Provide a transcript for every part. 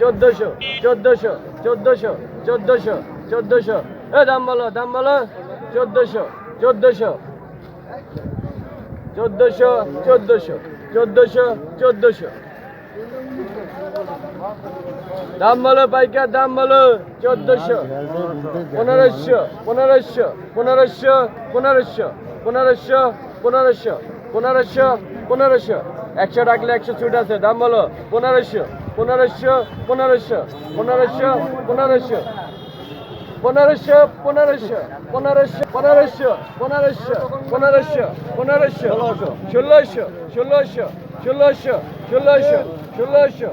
চোদ্দশো চোদ্দশো চোদ্দশো চোদ্দশো চোদ্দশো। এ, দাম বলো দাম বলো। চোদ্দশো চোদ্দশো চোদ্দশো চোদ্দশো চোদ্দশো চোদ্দশো। দাম বলো, পাইকার, দাম বলো। চোদ্দশো, পনেরোশো পনেরোশো পনেরোশো পনেরোশো পনেরোশো পনেরোশো পনেরোশো পনেরোশো। একশো রাখলে একশো ছুট আছে, দাম বলো, পনেরোশো। পনেরোশো পনেরোশো পনেরোশো পনেরোশো পনেরোশো পনেরোশো পনেরোশো পনেরোশো পনেরোশো পনেরোশো পনেরোশো ষোলোশো ষোলোশো ষোলোশো ষোলোশো ষোলোশো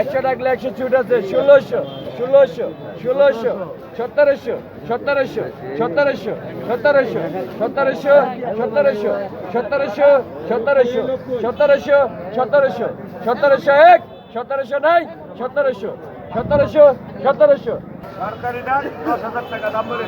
একশো রাখলে একশো ছুট আছে ষোলোশো ষোলোশো ষোলোশো সতেরোশো সতেরোশো সতেরোশো সতেরোশো সতেরোশো সতেরোশো সতেরোশো সতেরোশো সতেরোশো সতেরোশো সতেরোশো এক সতেরোশো নাই সতেরোশো সতেরোশো সতেরোশো। সরকারি ডাল দশ হাজার টাকা দাম বলে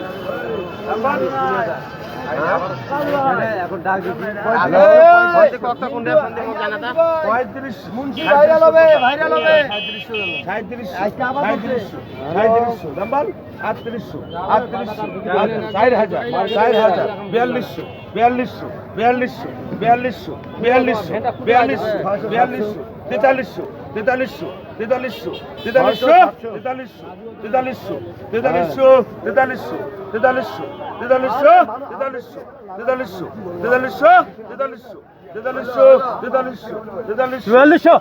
বিয়াল্লিশশো বিয়াল্লিশশো বিয়াল্লিশশো বিয়াল্লিশশো বিয়াল্লিশশো বিয়াল্লিশশো বিয়াল্লিশশো তেতাল্লিশশো তেতাল্লিশশো তেতাল্লিশশো তেতাল্লিশশো তেতাল্লিশশো তেতাল্লিশশো তেতাল্লিশশো তেতাল্লিশশো তেতাল্লিশশো তেতাল্লিশশো তেতাল্লিশশো তেতাল্লিশশো তেতাল্লিশশো তেতাল্লিশশো তেতাল্লিশশো তেতাল্লিশশো তেতাল্লিশশো চুয়াল্লিশশো।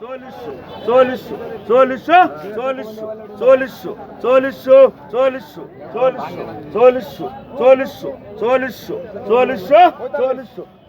চল্লিশশো চল্লিশশো চল্লিশশো চল্লিশশো চল্লিশশো চল্লিশশো চল্লিশশো চল্লিশশো চল্লিশশো চল্লিশশো চল্লিশশো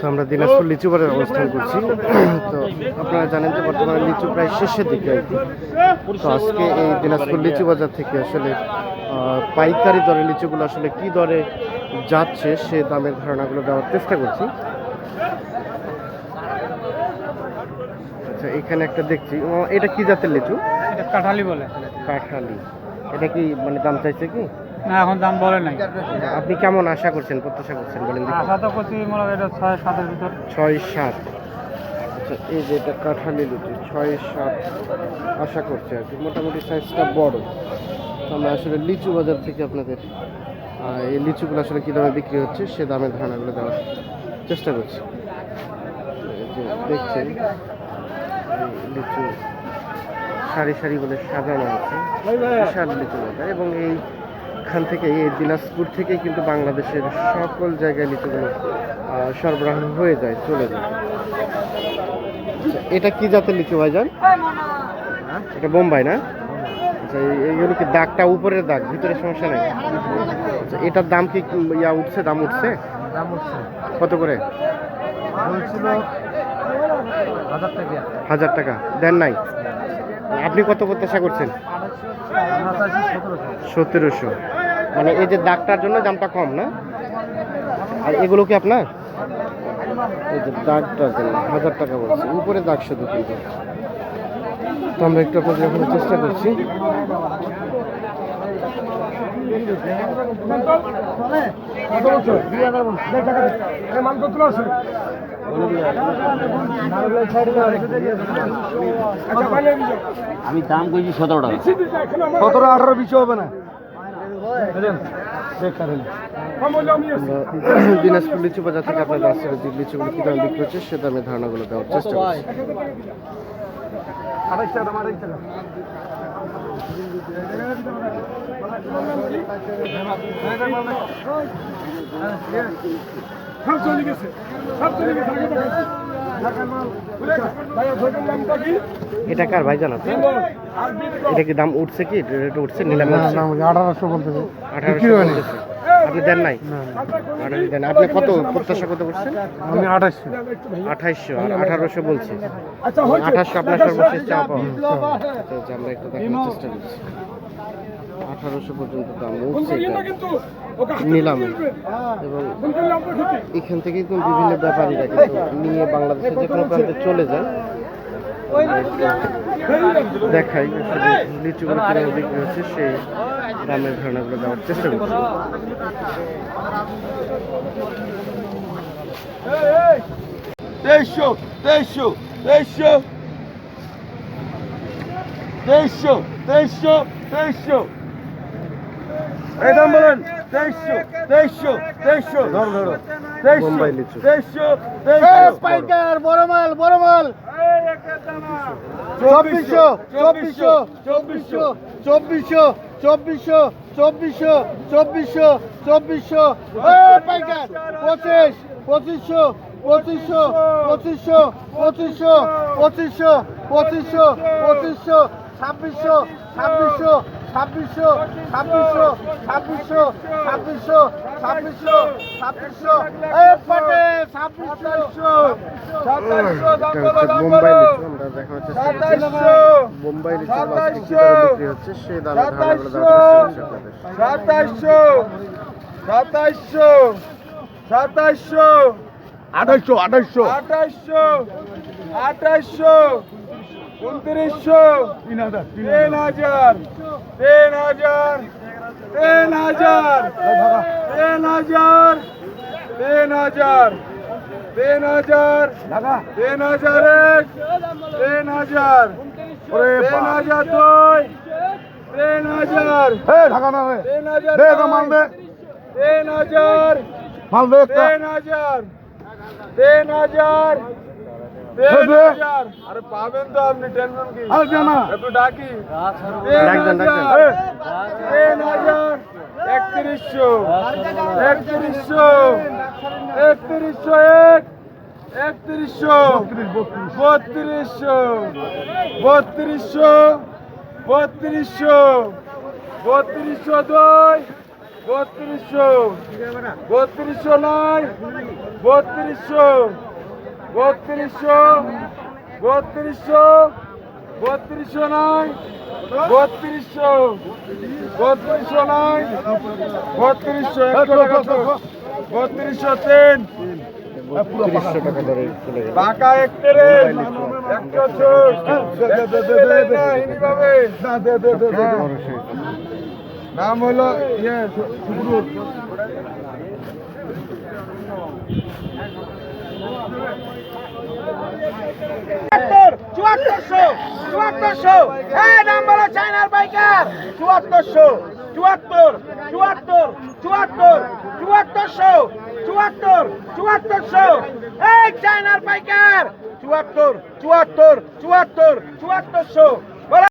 তো আমরা দিনাজপুর লিচু বাজারে অবস্থান করছি। তো আপনারা জানেন যে বর্তমানে লিচু প্রায় শেষের দিকে আর কি। তো আজকে এই দিনাজপুর লিচু বাজার থেকে আসলে পাইকারি দরে লিচুগুলো আসলে কি দরে যাচ্ছে সে দামের ধারণাগুলো দেওয়ার চেষ্টা করছি। আচ্ছা এখানে একটা দেখছি। ও, এটা কি জাতের লিচু? এটা কাঁঠালি বলে। কাঠালি। এটা কি মানে দাম চাইছে কি? না এখন দাম বলে নাই। আপনি কেমন আশা করছেন প্রত্যাশা করছেন বলেন আশা তো করছি মনে হয় এটা ছয় সাতের ভিতর। ছয় সাত। আচ্ছা এই যে এটা কাঁঠালি লুচি ছয় সাত আশা করছি আর কি। মোটামুটি সাইজটা বড়। আমরা আসলে লিচু বাজার থেকে আপনাদের এই লিচুগুলো আসলে কী দামে বিক্রি হচ্ছে সে দামের ধারণাগুলো দেওয়ার চেষ্টা করছি। এই দেখছেন লিচু সারি সারি বলে সাজানো আছে বিশাল লিচু বাজার। এবং এইখান থেকে এই দিনাজপুর থেকেই কিন্তু বাংলাদেশের সকল জায়গায় লিচুগুলো সরবরাহ হয়ে যায় চলে যায়। আচ্ছা, এটা কি জাতের লিচু ভাইজান? এটা বোম্বাই না? আচ্ছা এইগুলো কি দাগটা উপরের দাগ ভিতরে সমস্যা নেই? আচ্ছা এটার দাম কি ইয়া উঠছে দাম উঠছে? দাম উঠছে। কত করে? বলছিল হাজার টাকা। হাজার টাকা দেন নাই? আপনি কত প্রত্যাশা করছেন? সতেরোশো। মানে এই যে দাগটার জন্য দামটা কম না? আর এগুলো কি আপনার? এই যে দাগটার জন্য হাজার টাকা বলছে উপরে দাগ শুধু কিন্তু। তো আমরা একটু আপনাদের এখন চেষ্টা করছি। আমি দাম কইছি সতেরো টাকা। সতেরো আঠারো বিশ হবে না। দিনাজপুর লিচু বাজার থেকে আপনাদের আসছে যে লিচুগুলো কী দামে বিক্রি হচ্ছে সে দামে ধারণাগুলো দেওয়ার চেষ্টা করছি সব চলে গেছে। সব চলে গেছে। এটা কার ভাই জানা এটা কি দাম উঠছে কি? রেট উঠছে নিলামে আঠারোশো বলতেছে। আঠারোশো আপনি দেন নাই? দেন আপনি কত প্রত্যাশা কত করছেন? আমি আঠাশশো আঠাইশশো আর আঠারোশো বলছে। আঠাশশো আপনার সর্বশেষ চাপ আমরা একটু দেখার চেষ্টা করছি। আঠারোশো পর্যন্ত দাম উঠছে নিলামে। এবং এখান থেকেই কিন্তু বিভিন্ন ব্যাপারীরা কিন্তু নিয়ে বাংলাদেশের যে কোনো প্রান্তে চলে যায় দেখাই আসলে লিচুগুলো কীরকম বিক্রি হচ্ছে সেই দামের ধারণাগুলো দেওয়ার চেষ্টা করছি। তেইশশো তেইশশো তেইশশো। তেইশশো তেইশশো তেইশশো। এই দাম বলেন। তেইশশো তেইশশো তেইশশো। ধরো ধরো। তেইশশো। তেইশশো তেইশশো। বড় মাল বড় মাল। চব্বিশশো চব্বিশশো চব্বিশশো। চব্বিশশো চব্বিশশো চব্বিশশো চব্বিশশো চব্বিশশো। পাইকার পঁচিশ পঁচিশশো পঁচিশশো পঁচিশশো পঁচিশশো পঁচিশশো পঁচিশশো পঁচিশশো ছাব্বিশশো ছাব্বিশশো ছাব্বিশশো ছাব্বিশশো ছাব্বিশশো ছাব্বিশশো ছাব্বিশশো ছাব্বিশশো। ছাব্বিশশো। সাতাইশশো সাতাইশশো সাতাইশশো। আঠাইশশো আঠাইশশো। আঠাইশশো আঠাইশশো। উনত্রিশশো তিন হাজার তিন হাজার। তিন হাজার তিন হাজার। তিন হাজার তিন হাজার তিন হাজার। এক তিন হাজার। তিন হাজার দুই তিন হাজার। তিন হাজার তিন হাজার। তিন হাজার। তিন হাজার। আরে পাবেন তো আপনি টেনশন কি? একটু ডাকি। তিন হাজার। একত্রিশশো। একত্রিশশো। একত্রিশশো এক। একত্রিশশো। বত্রিশশো। বত্রিশশো। বত্রিশশো। বত্রিশশো দুই। বত্রিশশো। বত্রিশশো নয়। বত্রিশশো। বত্রিশশো বত্রিশশো বত্রিশশো নয় বত্রিশশো বত্রিশশো নয় বত্রিশশো বত্রিশশো তিন। টাকা নাম হলো ইয়ে চুয়াত্তরশো চুয়াত্তরশো। এই নাম বলো চায়নার বাইকার। চুয়াত্তরশো, চুয়াত্তর চুয়াত্তর চুয়াত্তর, চুয়াত্তরশো চুয়াত্তর, চুয়াত্তরশো। এই চায়নার বাইকার। চুয়াত্তর চুয়াত্তর চুয়াত্তর, চুয়াত্তরশো।